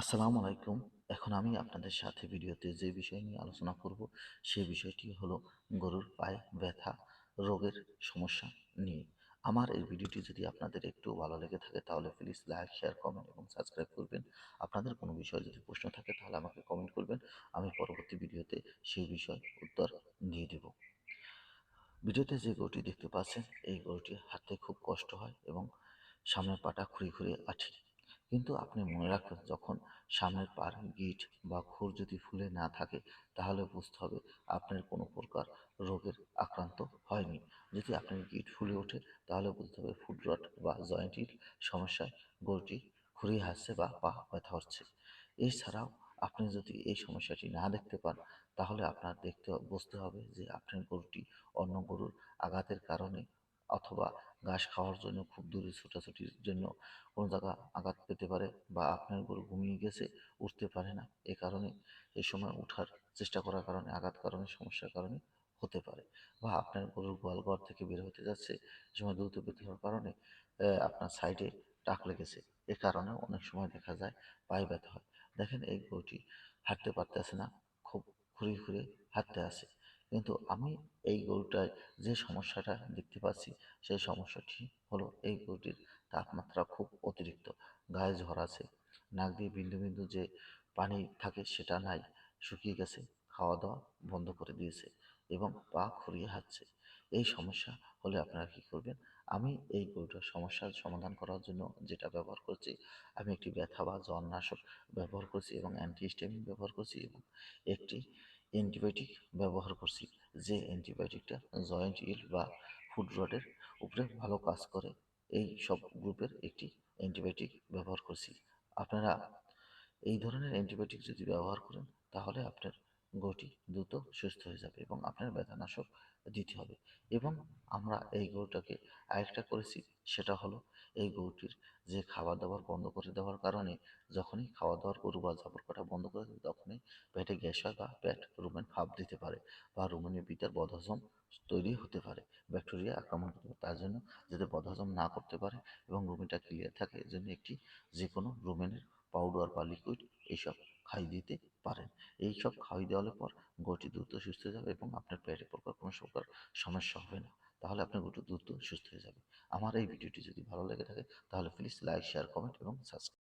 আসসালামু আলাইকুম। এখন আমি আপনাদের সাথে ভিডিওতে যে বিষয় নিয়ে আলোচনা করব, সে বিষয়টি হলো গরুর পায়ে ব্যথা, রোগের সমস্যা নিয়ে। আমার এই ভিডিওটি যদি আপনাদের একটু ভালো লেগে থাকে, তাহলে প্লিজ লাইক শেয়ার কমেন্ট এবং সাবস্ক্রাইব করবেন। আপনাদের কোনো বিষয়ে যদি প্রশ্ন থাকে, তাহলে আমাকে কমেন্ট করবেন। আমি পরবর্তী ভিডিওতে সেই বিষয় উত্তর দিয়ে দেব। ভিডিওতে যে গরুটি দেখতে পাচ্ছেন, এই গরুটি হাঁটতে খুব কষ্ট হয় এবং সামনের পাটা খুঁড়ে খুঁড়ে আছে কিন্তু আপনি মনে রাখবেন, যখন সামনের পার গিট বা খুর যদি ফুলে না থাকে, তাহলে বুঝতে হবে আপনার কোনো প্রকার রোগের আক্রান্ত হয়নি। যদি আপনার গিট ফুলে ওঠে, তাহলে বুঝতে হবে ফুড রট বা জয়েন্টের সমস্যায় গরুটি খুঁড়িয়ে হাসছে বা পা ব্যথা হচ্ছে। এছাড়াও আপনি যদি এই সমস্যাটি না দেখতে পান, তাহলে আপনার দেখতে, বুঝতে হবে যে আপনার গরুটি অন্য গরুর আঘাতের কারণে অথবা ঘাস খাওয়ার জন্য খুব দূরে ছোটাছুটির জন্য কোনো জায়গা আঘাত পেতে পারে বা আপনার গরু ঘুমিয়ে গেছে, উঠতে পারে না। এ কারণে এই সময় উঠার চেষ্টা করার কারণে, আঘাত কারণে, সমস্যার কারণে হতে পারে বা আপনার গরুর গোয়াল ঘর থেকে বের হতে যাচ্ছে, এ সময় দ্রুত বের হওয়ার কারণে আপনার সাইডে টাক লেগেছে। এ কারণে অনেক সময় দেখা যায় পায়ে ব্যথা হয়। দেখেন এই গরুটি হাঁটতে পারতেছে না, খুব ঘুরে ঘুরে হাঁটতে আসে কিন্তু আমি এই গরুটায় যে সমস্যাটা দেখতে পাচ্ছি, সেই সমস্যাটি হলো এই গরুটির তাপমাত্রা খুব অতিরিক্ত। গায়ে ঝড় আছে, নাক দিয়ে বিন্দু বিন্দু যে পানি থাকে সেটা নাই, শুকিয়ে গেছে খাওয়া দাওয়া বন্ধ করে দিয়েছে এবং পা খুঁড়িয়ে হাঁটছে। এই সমস্যা হলে আপনারা কী করবেন? আমি এই গরুটার সমস্যার সমাধান করার জন্য যেটা ব্যবহার করছি, আমি একটি ব্যথা বা জ্বরনাশক ব্যবহার করছি এবং অ্যান্টিহিস্টামিন ব্যবহার করছি এবং একটি অ্যান্টিবায়োটিক ব্যবহার করছি, যে অ্যান্টিবায়োটিকটা জয়েন্ট ইল বা ফুড রডের উপরে ভালো কাজ করে, এই সব গ্রুপের একটি অ্যান্টিবায়োটিক ব্যবহার করছি। আপনারা এই ধরনের অ্যান্টিবায়োটিক যদি ব্যবহার করেন, তাহলে আপনার গরুটি দ্রুত সুস্থ হয়ে যাবে এবং আপনার ব্যথানাশক দিতে হবে। এবং আমরা এই গরুটাকে আরেকটা করেছি, সেটা হলো এই গরুটির যে খাবার দাবার বন্ধ করে দেওয়ার কারণে যখনই খাওয়া দাওয়ার গরু বা জাবর কাটা বন্ধ করে দেয় তখনই পেটে গ্যাস হয় বা পেট রুমেন ভাব দিতে পারে বা রুমেনের ভিতর বদহজম তৈরি হতে পারে, ব্যাকটেরিয়া আক্রমণ করতে পারে। তার জন্য যাতে বদহজম না করতে পারে এবং রুমেনটা ক্লিয়ার থাকে, এর জন্য একটি যে কোনো রুমেনের পাউডার বা লিকুইড এইসব খাইয়ে দিতে পারেন। এই সব খাইয়ে দেওয়ার পর গরুটি দ্রুত সুস্থ হয়ে যাবে এবং আপনার পেটের প্রকার কোনো প্রকার সমস্যা হবে না। তাহলে আপনার গরুটি দ্রুত সুস্থ হয়ে যাবে। আমার এই ভিডিওটি যদি ভালো লেগে থাকে, তাহলে প্লিজ লাইক শেয়ার কমেন্ট এবং সাবস্ক্রাইব